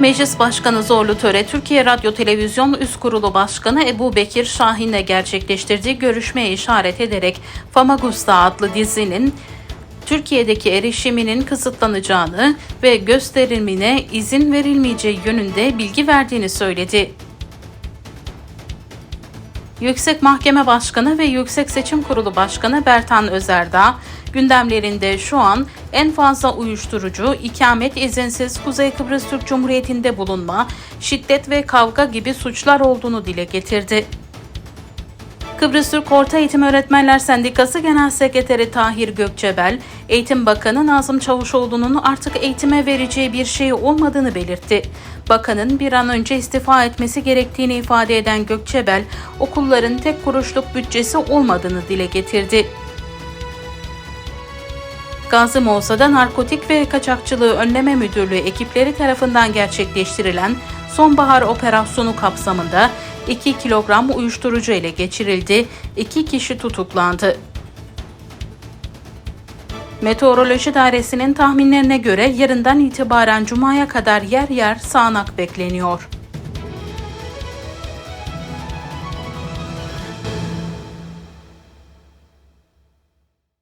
Meclis Başkanı Zorlu Töre, Türkiye Radyo Televizyon Üst Kurulu Başkanı Ebu Bekir Şahin'le gerçekleştirdiği görüşmeye işaret ederek Famagusta adlı dizinin Türkiye'deki erişiminin kısıtlanacağını ve gösterimine izin verilmeyeceği yönünde bilgi verdiğini söyledi. Yüksek Mahkeme Başkanı ve Yüksek Seçim Kurulu Başkanı Bertan Özerdağ, gündemlerinde şu an en fazla uyuşturucu, ikamet izinsiz Kuzey Kıbrıs Türk Cumhuriyeti'nde bulunma, şiddet ve kavga gibi suçlar olduğunu dile getirdi. Kıbrıs Türk Orta Eğitim Öğretmenler Sendikası Genel Sekreteri Tahir Gökçebel, Eğitim Bakanı Nazım Çavuşoğlu'nun artık eğitime vereceği bir şey olmadığını belirtti. Bakanın bir an önce istifa etmesi gerektiğini ifade eden Gökçebel, okulların tek kuruşluk bütçesi olmadığını dile getirdi. Gazi Mosa'da Narkotik ve Kaçakçılığı Önleme Müdürlüğü ekipleri tarafından gerçekleştirilen sonbahar operasyonu kapsamında 2 kilogram uyuşturucu ele geçirildi, 2 kişi tutuklandı. Meteoroloji Dairesi'nin tahminlerine göre yarından itibaren Cuma'ya kadar yer yer sağanak bekleniyor.